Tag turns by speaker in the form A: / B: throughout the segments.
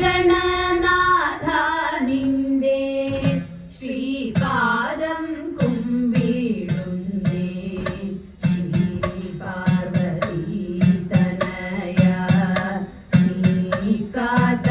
A: ഗണനാഥ നിന്റെ ശ്രീപാദം കുമ്പിടുന്നേ. പാർവതി തനയ നീ കാതരുളേണേ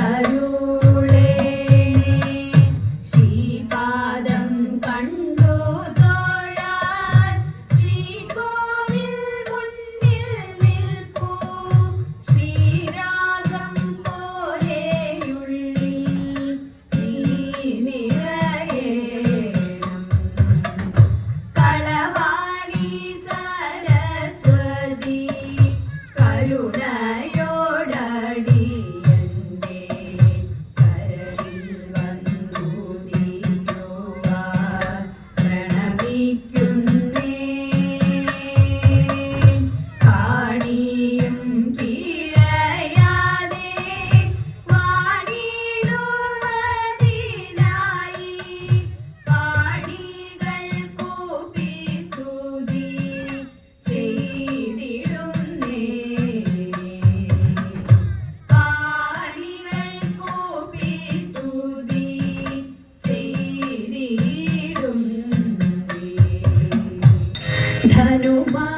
A: ചെയ്തിടുന്നേ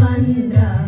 A: मन्द्र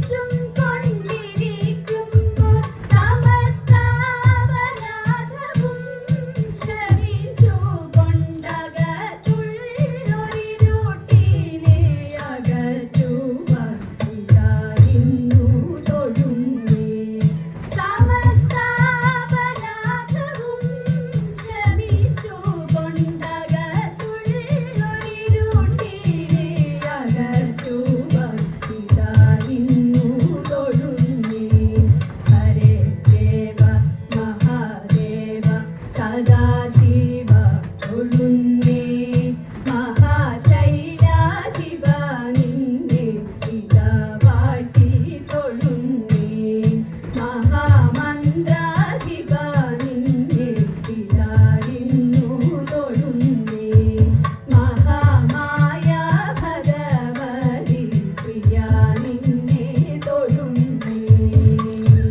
A: Thank you.